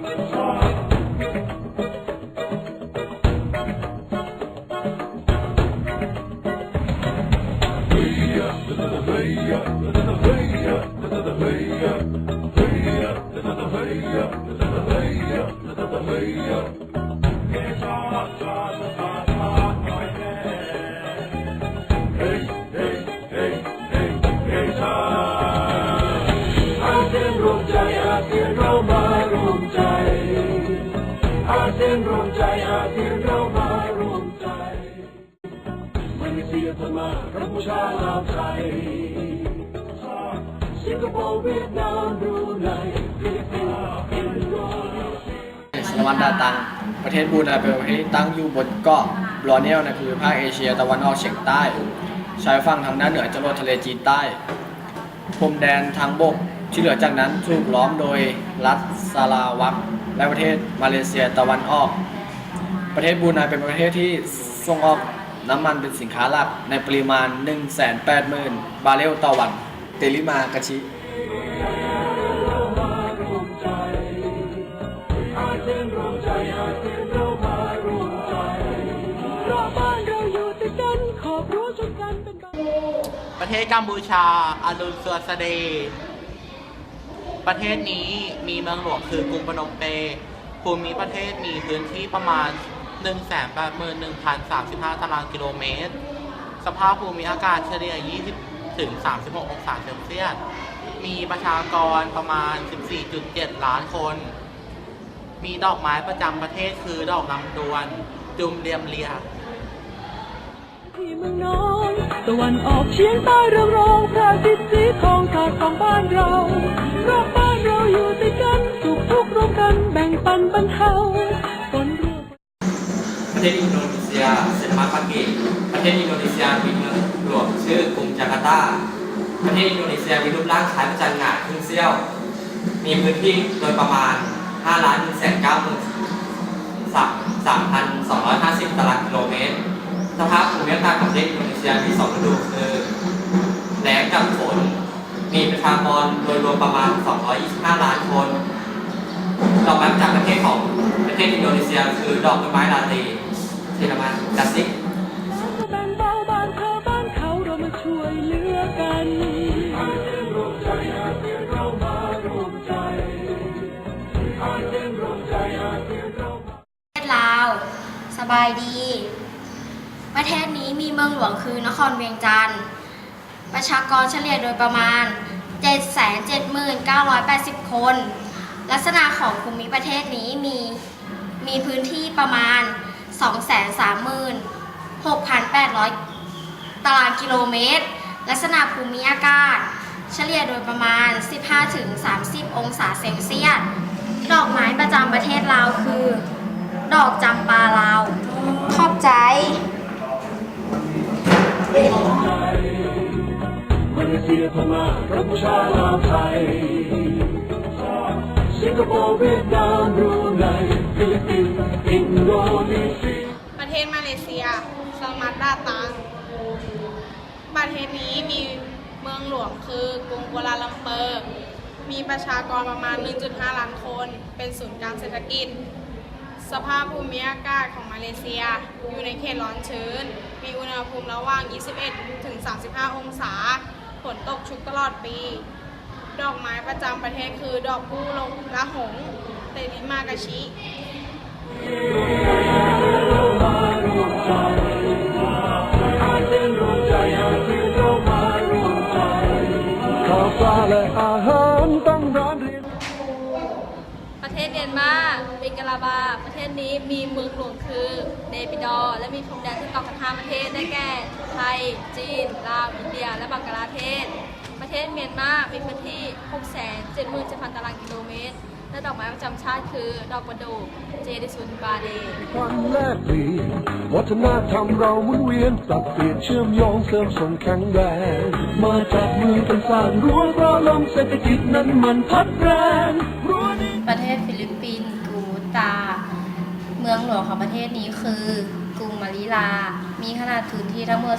Hey, up, กัมพูชาลาวไทยสิงคโปร์เวียดนามบรูไนฟิลิปปินส์อินโดนีเซียสวันดาตัง ประเทศบรูไนเป็นประเทศที่ตั้งอยู่บนเกาะบรอเนลในภูมิภาคเอเชียตะวันออกเฉียงใต้ ชายฝั่งทางด้านเหนือจะลดทะเลจีนใต้พรมแดนทางบกที่เหลือจากนั้นถูกล้อมโดยรัฐซาลาวักและประเทศมาเลเซียตะวันออก ประเทศบรูไนเป็นประเทศที่ส่งออก น้ำมันเป็นสินค้าหลักในปริมาณ 180,000 บาร์เรลต่อวัน เตลิมากาชิอรวมากันขอบรั้วชนกันเป็นบ้านประเทศกัมพูชาอารุณสวัสดี ประเทศนี้มีเมืองหลวงคือกรุงพนมเปญภูมิประเทศมีพื้นที่ประมาณ 181,035 ตารางกิโลเมตร สภาพภูมิอากาศเฉลี่ย 20 ถึง 36 องศาเซลเซียส มีประชากรประมาณ 14.7 ล้านคน มีดอกไม้ประจำประเทศคือดอกลำดวน จุมเรียมเรียที่เมืองนอนตะวันออกเฉียงใต้เรืองรองพระอาทิตย์สีทองขาดของบ้านเรารอบบ้านเราอยู่ติดกัน สุขทุกข์ร่วมกันแบ่งปันบรรเทา ประเทศอินโดนีเซียเซนมาปากิประเทศอินโดนีเซียมีเมืองหลวงชื่อกรุงจาการ์ตา ประเทศอินโดนีเซียมีรูปร่างคล้ายพระจันทร์หงายครึ่งเสี้ยว มีพื้นที่โดยประมาณ 5 ล้าน1แสน9หมื่น3,250 ตารางกิโลเมตร สภาพภูมิอากาศของประเทศอินโดนีเซียมีสองฤดูคือแล้งกับฝน มีประชากรโดยรวมประมาณ 225 ล้านคนดอกไม้ประจำประเทศของประเทศอินโดนีเซียคือดอกไม้ลาตี เทนมันดัสซิกแบ่งเบาบ้านเธอบ้านเขาเรามาช่วยเหลือกันอาเซียนรวมใจอาเซียนเรามารวมใจอาเซียนรวมใจอาเซียนเราประเทศลาวสบายดี ประเทศนี้มีเมืองหลวงคือนครเวียงจันทร์ ประชากรเฉลี่ยโดยประมาณ 779,80 คน ลักษณะของภูมิประเทศนี้มีมีพื้นที่ประมาณ 236,800 ตารางกิโลเมตร ลักษณะภูมิอากาศ เฉลี่ยโดยประมาณ 15-30 องศาเซลเซียส ดอกไม้ประจำประเทศลาวคือ ดอกจำปาลาว ขอบใจมาเลเซียพม่ากัมพูชาลาวไทยสิงคโปร์เวียดนามบรูไนฟิลิ ประเทศมาเลเซีย สมัตาตัง ประเทศนี้มีเมืองหลวงคือกรุงกัวลาลัมเปอร์ มีประชากรประมาณ 1.5 ล้านคน เป็นศูนย์กลางเศรษฐกิจ สภาพภูมิอากาศของมาเลเซีย อยู่ในเขตร้อนชื้น มีอุณหภูมิระหว่าง 21 ถึง 35 องศา ฝนตกชุกตลอดปี ดอกไม้ประจำประเทศคือดอกกู้ลงละหงเตลิมากาชิ นมาเป็นกาลาบา ประเทศนี้มีเมืองหลวงคือเนปิดอ และมีพรมแดนที่ต่อกัน5ประเทศได้แก่ไทย จีน ลาว อินเดีย และบังกลาเทศ ประเทศเมียนมา มีพื้นที่ 677,000ตารางกิโลเมตร และดอกไม้ประจำชาติคือดอกประดู่เจดิซุนบาเดวันแลกเปลี่ยนวัฒนธรรมเราหมุนเวียนปรับเปลี่ยนเชื่อมโยงเสริมส่งแข็งแรงมาจากมือกันสร้างรั้วเพราะลมเศรษฐกิจนั้นมันพัดแรง ประเทศนี้คือกรุงมะนิลา มีขนาดพื้นที่ทั้งหมด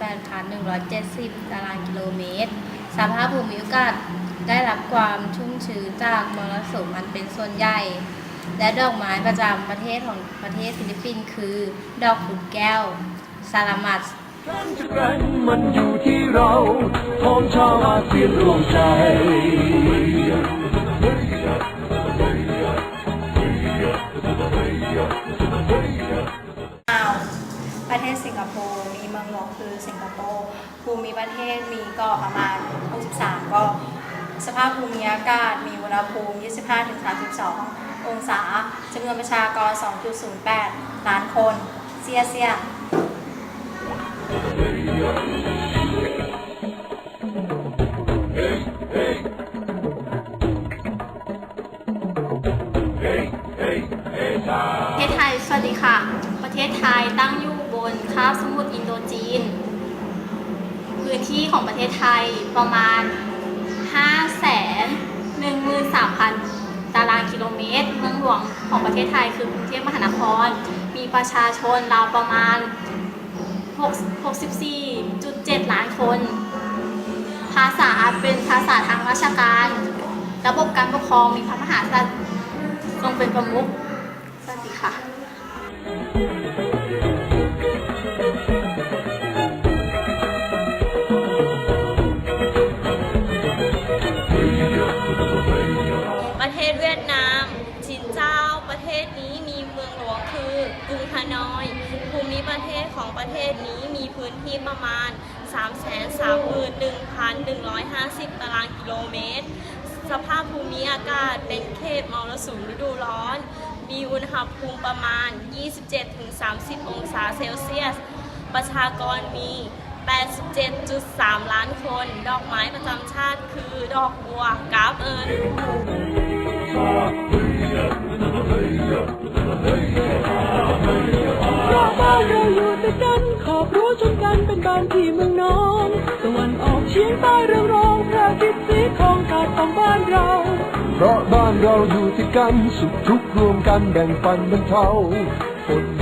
298,170 ตารางกิโลเมตร สภาพภูมิอากาศได้รับความชุ่มชื้นจากมรสุมอันเป็นส่วนใหญ่ และดอกไม้ประจำประเทศของประเทศฟิลิปปินส์คือ ดอกขุนแก้วซาลามัสการจะแกร่งมันอยู่ที่เราพร้อมชาวอาเซียนรวมใจ สภาพภูมิอากาศ มีอุณหภูมิ 25-32 องศาจำนวนประชากร 2.08 ล้านคน เซียเซียประเทศไทย สวัสดีค่ะ ประเทศไทยตั้งอยู่บนคาบสมุทรอินโดจีน พื้นที่ของประเทศไทยประมาณ ตร เมืองหลวงของประเทศไทยคือกรุงเทพมหานคร มีประชาชนราวประมาณ 64.7 ล้านคน ภาษาเป็นภาษาทางราชการ ระบบการปกครองมีพระมหากษัตริย์ทรงเป็นประมุขสวัสดีค่ะประ ประเทศนี้มีพื้นที่ประมาณ 331,150 ตารางกิโลเมตร สภาพภูมิอากาศเป็นเขตมรสุมฤดูร้อน มีอุณหภูมิประมาณ 27-30 องศาเซลเซียส ประชากรมี 87.3 ล้านคน ดอกไม้ประจำชาติคือดอกบัวกราฟเอิญเพราะบ้านเราอยู่ติดกั อบรั้วชนกันเป็นบ้านที่เมืองนอนตะวันออกเฉียงใต้เรืองรองพระอาทิตย์สีทองกาดของบ้านเรา เพราะบ้านเราอยู่ติดกันสุขทุกข์รวมกันแบ่งปันบรรเทาฝน